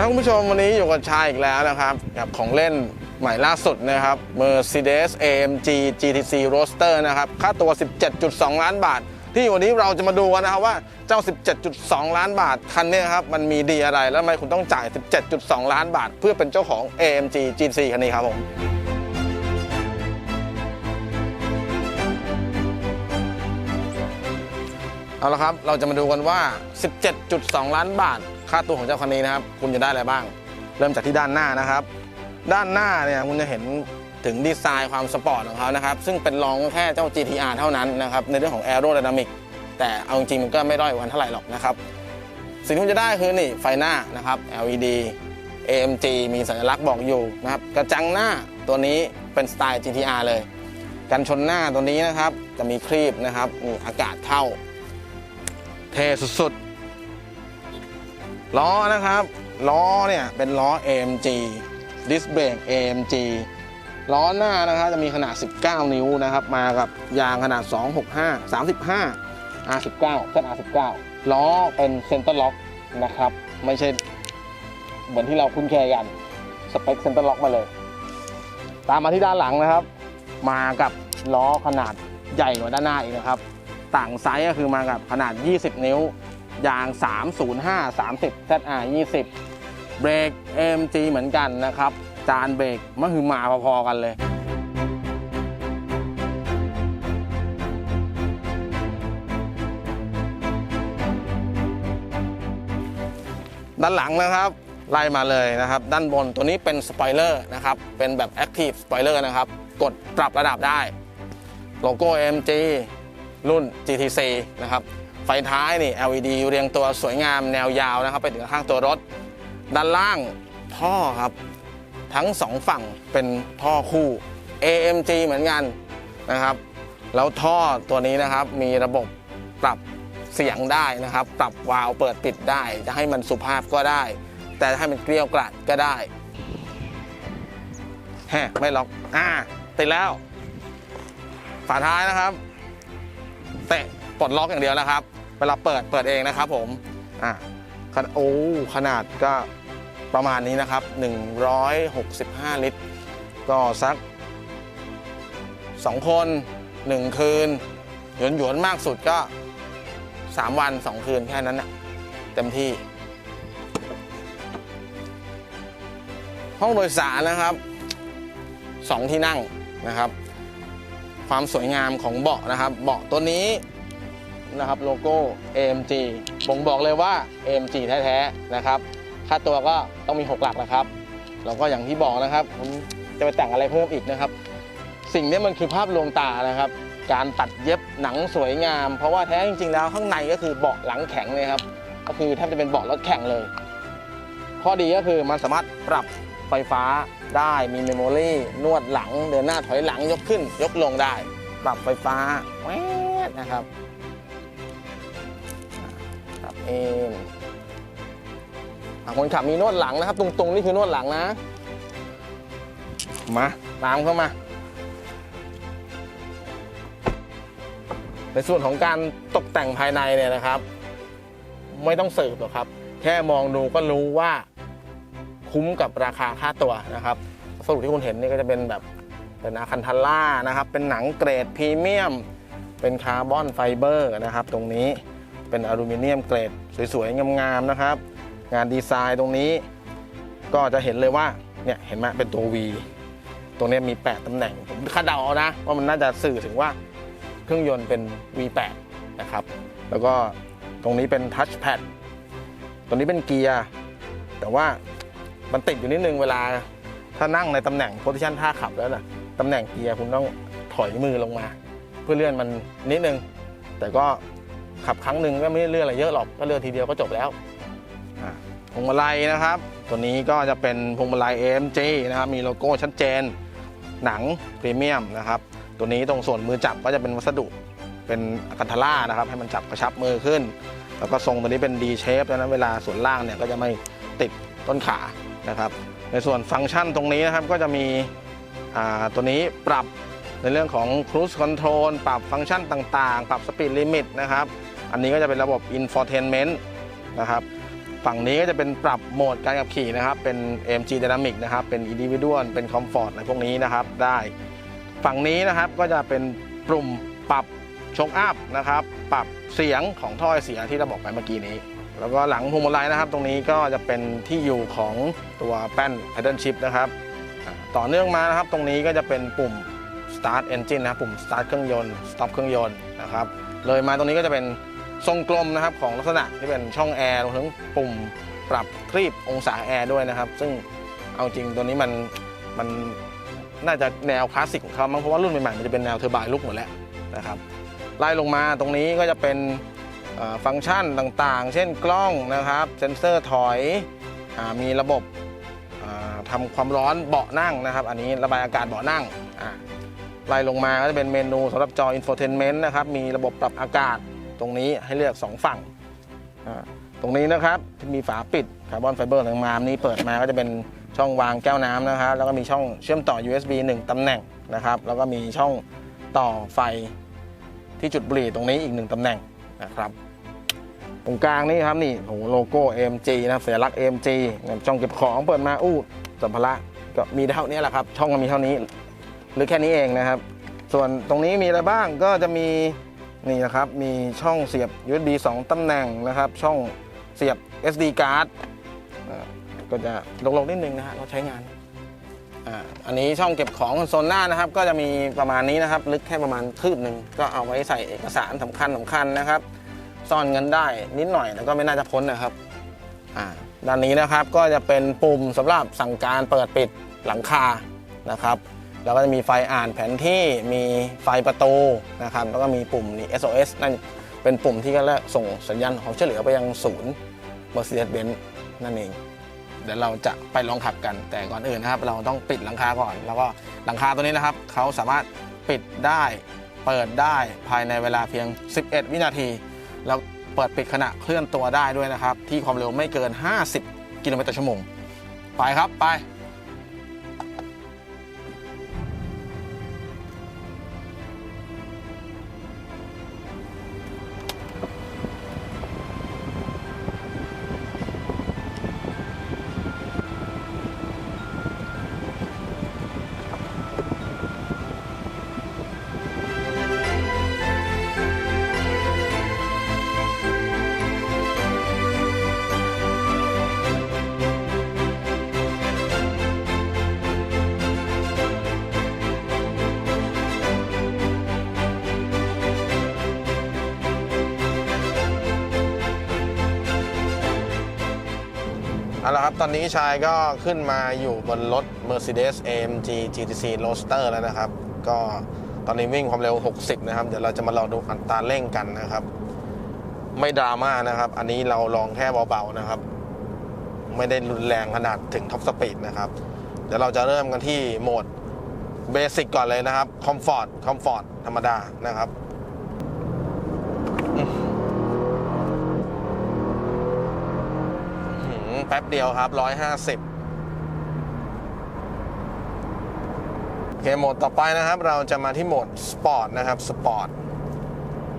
สวัสดีครับคุณผู้ชมวันนี้อยู่กับชายอีกแล้วนะครับ กับของเล่นใหม่ล่าสุดนะครับ Mercedes AMG GTC Roadster นะครับ ค่าตัว 17.2 ล้านบาท ที่วันนี้เราจะมาดูกันนะครับว่าเจ้า 17.2 ล้านบาท คันนี้ครับ มันมีดีอะไรแล้วทำไมคุณต้องจ่าย 17.2 ล้านบาท เพื่อเป็นเจ้าของ AMG GTC คันนี้ครับผมเอาละครับ เราจะมาดูกันว่า 17.2 ล้านบาท ค่าตัวของเจ้าคันนี้นะครับ คุณจะได้อะไรบ้าง เริ่มจากที่ด้านหน้านะครับ ด้านหน้าเนี่ยคุณจะเห็นถึงดีไซน์ความสปอร์ตของเขานะครับ ซึ่งเป็นรองแค่เจ้า GTR เท่านั้นนะครับ ในเรื่องของ Aerodynamic แต่เอาจริงมันก็ไม่ด้อยกว่าเท่าไหร่หรอกนะครับ สิ่งที่คุณจะได้คือนี่ไฟหน้านะครับ LED AMG มีสัญลักษณ์บอกอยู่นะครับกระจังหน้าตัวนี้เป็นสไตล์ GTR เลย กันชนหน้าตัวนี้นะครับ จะมีครีบนะครับมีอากาศเข้า เท่สุดๆ ล้อนะครับล้อเนี่ยเป็นล้อ AMG ดิสเบรก AMG ล้อหน้านะครับจะมีขนาด 19 นิ้วนะครับ มากับยางขนาด 265 35 R19 เส้น R19 ล้อเป็นเซนเตอร์ล็อกนะครับ ไม่ใช่เหมือนที่เราคุ้นเคยกัน สเปคเซนเตอร์ล็อกมาเลย ตามมาที่ด้านหลังนะครับ มากับล้อขนาดใหญ่กว่าด้านหน้าอีกนะครับ ต่างไซส์ก็คือมากับขนาด 20 นิ้ว ยาง 305 30 ZR 20 เบรก AMG เหมือนกันนะครับ จานเบรกมันคือมาพอๆกันเลยด้านหลังนะครับไล่มาเลยนะครับ ด้านบนตัวนี้เป็นสปอยเลอร์นะครับ เป็นแบบ Active Spoiler นะครับ กดปรับระดับได้ โลโก้ AMG รุ่น GTC นะครับ ไฟท้ายนี่ LED เรียงตัวสวยงามแนวยาวนะครับ ไปถึงข้างตัวรถ ด้านล่างท่อครับ ทั้งสองฝั่งเป็นท่อคู่ AMG เหมือนกันนะครับ แล้วท่อตัวนี้นะครับมีระบบปรับเสียงได้นะครับ ปรับวาล์วเปิดปิดได้ จะให้มันสุภาพก็ได้ แต่ให้มันเกลียวกราดก็ได้แฮะไม่ล็อกอ่าติดแล้ว ฝาท้ายนะครับ เตะ ปลดล็อกอย่างเดียวนะครับ เวลาเปิดเปิดเองนะครับผมอะขนาโอ้ขนาดก็ประมาณนี้นะครับ 165 ลิตร ก็สัก 2 คน 1 คืน หยวนหยวนมากสุดก็ 3 วัน 2 คืนแค่นั้นนะเต็มที่ ห้องโดยสารนะครับ 2 ที่นั่งนะครับ ความสวยงามของเบาะนะครับ เบาะตัวนี้ นะครับโลโก้ AMG บ่งบอกเลยว่า AMG แท้ๆนะครับค่าตัวก็ต้องมี 6 หลักนะครับแล้วก็อย่างที่บอกนะครับผมจะไปแต่งอะไรเพิ่มอีกนะครับ สิ่งนี้มันคือภาพลวงตานะครับ การตัดเย็บหนังสวยงาม เพราะว่าแท้จริงๆแล้วข้างในก็คือเบาะหลังแข็งเลยครับก็คือแทบจะเป็นเบาะรถแข่งเลย ข้อดีก็คือมันสามารถปรับไฟฟ้าได้มีเมมโมรี่นวดหลัง เดินหน้าถอยหลังยกขึ้น ยกลงได้ ปรับไฟฟ้าแวนะครับ ปรับเองอะคนขับมีนวดหลังนะครับ ตรงๆนี่คือนวดหลังนะมาตามเข้ามา ในส่วนของการตกแต่งภายในเนี่ยนะครับ ไม่ต้องสืบหรอกครับ แค่มองดูก็รู้ว่าคุ้มกับราคาค่าตัวนะครับสรุปที่คุณเห็นนี่ก็จะเป็นแบบเป็นอาคันทัลล่านะครับ เป็นหนังเกรดพรีเมียม เป็นคาร์บอนไฟเบอร์นะครับ ตรงนี้ เป็นอลูมิเนียมเกรดสวยๆงามๆนะครับ งานดีไซน์ตรงนี้ ก็จะเห็นเลยว่าเนี่ยเห็นไหมเป็นตัว V ตรงนี้มี 8ตำแหน่งผมคาดเดาเอานะ ว่ามันน่าจะสื่อถึงว่าเครื่องยนต์เป็น V8 นะครับ แล้วก็ตรงนี้เป็นทัชแพดตรงนี้เป็นเกียร์แต่ว่ามันติดอยู่นิดนึงเวลาถ้านั่งในตำแหน่งโพซิชันท่าขับแล้วนะตำแหน่งเกียร์คุณต้องถอยมือลงมา เพื่อเลื่อนมันนิดนึง แต่ก็ ขับครั้งหนึ่งก็ไม่ได้เลื่อนอะไรเยอะหรอกก็เลื่อนทีเดียวก็จบแล้วพวงมาลัยนะครับ ตัวนี้ก็จะเป็นพวงมาลัย AMG นะครับมีโลโก้ชัดเจน หนังพรีเมียมนะครับตัวนี้ตรงส่วนมือจับก็จะเป็นวัสดุเป็นคันทาร่านะครับ ให้มันจับกระชับมือขึ้น แล้วก็ทรงตัวนี้เป็น D shape ดังนั้นเวลาส่วนล่างเนี่ยก็จะไม่ติดต้นขานะครับ ในส่วนฟังก์ชันตรงนี้นะครับก็จะมีตัวนี้ปรับในเรื่องของ cruise control ปรับฟังก์ชันต่างๆ ปรับ speed limit นะครับ อันนี้ก็จะเป็นระบบ infotainment นะครับฝั่งนี้ก็จะเป็นปรับโหมดการขับขี่นะครับ เป็น AMG Dynamic นะครับ เป็น Individual เป็น Comfort อะไรพวกนี้นะครับได้ ฝั่งนี้นะครับก็จะเป็นปุ่มปรับชกอัพนะครับ ปรับเสียงของท่อเสียที่เราบอกไปเมื่อกี้นี้ แล้วก็หลังพวงมาลัยนะครับ ตรงนี้ก็จะเป็นที่อยู่ของตัวแป้น Paddle Shift นะครับ ต่อเนื่องมานะครับ ตรงนี้ก็จะเป็นปุ่ม Start Engine นะครับปุ่ม Start เครื่องยนต์ Stop เครื่องยนต์นะครับ เลยมาตรงนี้ก็จะเป็น ทรงกลมนะครับของลักษณะที่เป็นช่องแอร์รวมถึงปุ่มปรับคลีบองศาแอร์ด้วยนะครับ ซึ่งเอาจริงตัวนี้มันมันน่าจะแนวคลาสสิกของเขามั้งเพราะว่ารุ่นใหม่ๆมันจะเป็นแนวเทอร์ไบน์ลุกหมดแล้วนะครับไล่ลงมาตรงนี้ก็จะเป็นฟังก์ชันต่างๆ เช่นกล้องนะครับ เซ็นเซอร์ถอยอมีระบบอ่าทำความร้อนเบาะนั่งนะครับ อันนี้ระบายอากาศเบาะนั่งไล่ลงมาก็จะเป็นเมนูสำหรับจอ infotainment นะครับ มีระบบปรับอากาศ ตรงนี้ให้เลือก 2 ฝั่ง ตรงนี้นะครับมีฝาปิดคาร์บอนไฟเบอร์ต่างๆนี้เปิดมาก็จะเป็นช่องวางแก้วน้ำนะครับแล้วก็มีช่องเชื่อมต่อ USB 1 ตำแหน่งนะครับ แล้วก็มีช่องต่อไฟที่จุดบุหรี่ตรงนี้อีก1ตำแหน่งนะครับตรงกลางนี่ครับนี่โอ้โหโลโก้ AMG นะครับสัญลักษณ์ AMG ช่องเก็บของเปิดมาอู้สัมภาระก็มีเท่านี้แหละครับ ช่องก็มีเท่านี้ หรือแค่นี้เองนะครับ ส่วนตรงนี้มีอะไรบ้างก็จะมี นี่นะครับมีช่องเสียบ USB 2 ตำแหน่งนะครับ ช่องเสียบ SD card ก็จะลงๆนิดนึงนะฮะเราใช้งานอันนี้ช่องเก็บของคอนโซลหน้านะครับ ก็จะมีประมาณนี้นะครับ ลึกแค่ประมาณคืบหนึ่งก็เอาไว้ใส่เอกสารสำคัญสำคัญนะครับ ซ่อนเงินได้นิดหน่อยแล้วก็ไม่น่าจะพ้นนะครับด้านนี้นะครับก็จะเป็นปุ่มสำหรับสั่งการเปิดปิดหลังคานะครับ แล้วก็จะมีไฟอ่านแผนที่มีไฟประตูนะครับแล้วก็มีปุ่มนี่ SOS นั่นเป็นปุ่มที่ก็ส่งสัญญาณของช่วยเหลือไปยังศูนย์ Mercedes-Benz นั่นเอง เดี๋ยวเราจะไปลองขับกัน แต่ก่อนอื่นนะครับ เราต้องปิดหลังคาก่อน แล้วก็หลังคาตัวนี้นะครับ เขาสามารถปิดได้เปิดได้ภายในเวลาเพียง 11 วินาที แล้วเปิดปิดขณะเคลื่อนตัวได้ด้วยนะครับ ที่ความเร็วไม่เกิน 50 กิโลเมตรต่อชั่วโมงไปครับไป ตอนนี้ชายก็ขึ้นมาอยู่บนรถ Mercedes AMG GTC Roadster แล้วนะครับ ก็ตอนนี้วิ่งความเร็ว 60 นะครับ เดี๋ยวเราจะมาลองดูอัตราเร่งกันนะครับ ไม่ดราม่านะครับ อันนี้เราลองแค่เบาๆนะครับ ไม่ได้รุนแรงขนาดถึงท็อปสปีดนะครับ เดี๋ยวเราจะเริ่มกันที่โหมดเบสิกก่อนเลยนะครับคอมฟอร์ตคอมฟอร์ตธรรมดานะครับ แป๊บเดียวครับ150โอเคโหมดต่อไปนะครับ เราจะมาที่โหมดสปอร์ตนะครับสปอร์ต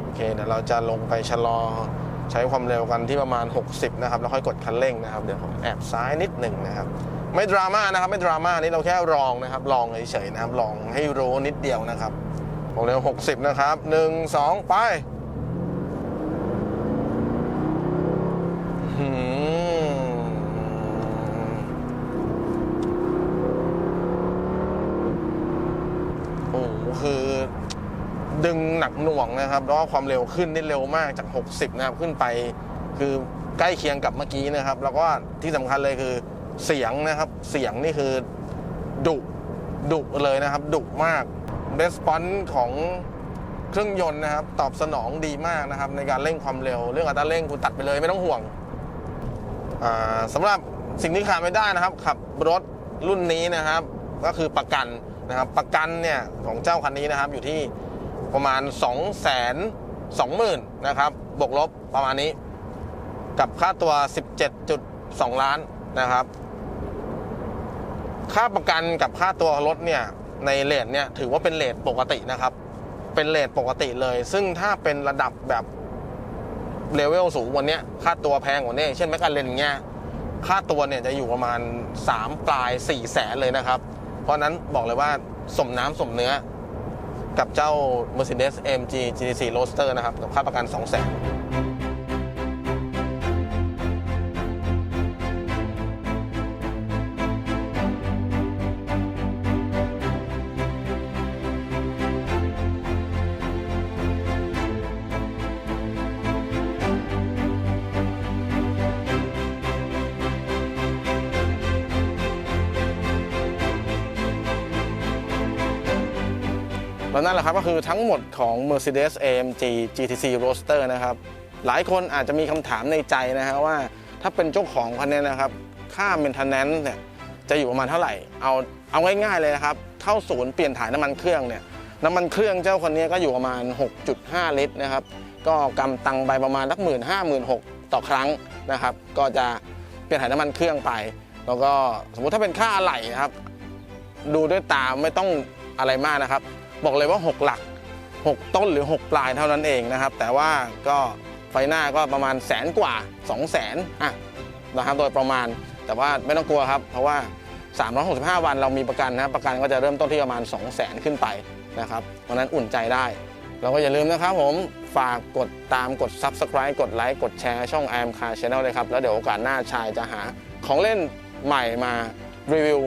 โอเคเดี๋ยวเราจะลงไปชะลอใช้ความเร็วกันที่ประมาณ 60 นะครับ แล้วค่อยกดคันเร่งนะครับ เดี๋ยวผมแอบซ้ายนิดหนึ่งนะครับ ไม่ดราม่านะครับ ไม่ดราม่านี่เราแค่ลองนะครับ ลองเฉยๆนะครับ ลองให้รู้นิดเดียวนะครับความเร็ว 60 นะครับ 1 2 ไป หืมโอ้โหคือดึงหนักห นะครับแล้วก็ความเร็วขึ้นได้เร็วมากจาก 60 นะครับขึ้นไป คือใกล้เคียงกับเมื่อกี้นะครับ แล้วก็ที่สำคัญเลยคือเสียงนะครับ เสียงนี่คือดุดุเลยนะครับ ดุมากเ e สปอนของเครื่องยนต์นะครับ ตอบสนองดีมากนะครับ ในการเร่งความเร็ว เรื่องอัตราเร่งคุณตัดไปเลยไม่ต้องห่วงอ่าสำหรับสิ่งที่ขาดไม่ได้นะครับ ขับรถรุ่นนี้นะครับ ก็คือประกันนะครับ ประกันเนี่ยของเจ้าคันนี้นะครับอยู่ที่ ประมาณ2 2 0 0 0 0นะครับ บวกลบประมาณนี้ กับค่าตัว 17.2 ล้านนะครับ ค่าประกันกับค่าตัวรถเนี่ย ในเลทเนี่ยถือว่าเป็นเลทปกตินะครับ เป็นเลทปกติเลย ซึ่งถ้าเป็นระดับแบบเลเวลสูงวันนี้ค่าตัวแพงกว่านี้เช่นแมคคาเรนเงี้ยค่าตัวเนี่ยจะอยู่ประมาณ 3 ปลาย4แสนเลยนะครับ เพราะนั้นบอกเลยว่าสมน้ำสมเนื้อ กับเจ้า Mercedes AMG GT4 Roadster นะครับกับค่าประกัน 2 0 0 0 0 0 แล้วนั่นแหละครับก็คือทั้งหมดของ Mercedes AMG GTC Roadster นะครับ หลายคนอาจจะมีคำถามในใจนะฮะว่าถ้าเป็นเจ้าของคันนี้นะครับ ค่า maintenance เนี่ยจะอยู่ประมาณเท่าไหร่ เอาเอาง่ายๆเลยนะครับ เข้าศูนย์เปลี่ยนถ่ายน้ำมันเครื่องเนี่ยน้ำมันเครื่องเจ้าคนนี้ก็อยู่ประมาณ 6.5 ลิตรนะครับ ก็กำตังไปประมาณสักหมื่นห้าหมื่นหกต่อครั้งนะครับ ก็จะเปลี่ยนถ่ายน้ำมันเครื่องไป แล้วก็สมมุติถ้าเป็นค่าอะไหล่นะครับ ดูด้วยตาไม่ต้องอะไรมากนะครับ บอกเลยว่า 6 หลัก 6 ต้นหรือ 6 ปลายเท่านั้นเองนะครับ แต่ว่าก็ไฟหน้าก็ประมาณแสนกว่า 2 0 0แสนอะนะครับโดยประมาณแต่ว่าไม่ต้องกลัวครับ เพราะว่า 365 วันเรามีประกันนะครับประกันก็จะเริ่มต้นที่ประมาณ 2 0 0แสนขึ้นไปนะครับเพราะฉะนั้นอุ่นใจได้ เราก็อย่าลืมนะครับผมฝากกดตามกด Subscribe กดไลค์กดแชร์ช่อง i m Car Channel เลยครับ แล้วเดี๋ยวโอกาสหน้าชายจะหาของเล่นใหม่มารีวิว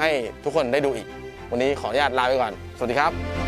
ให้ทุกคนได้ดูอีก วันนี้ขออนุญาตลาไปก่อน สวัสดีครับ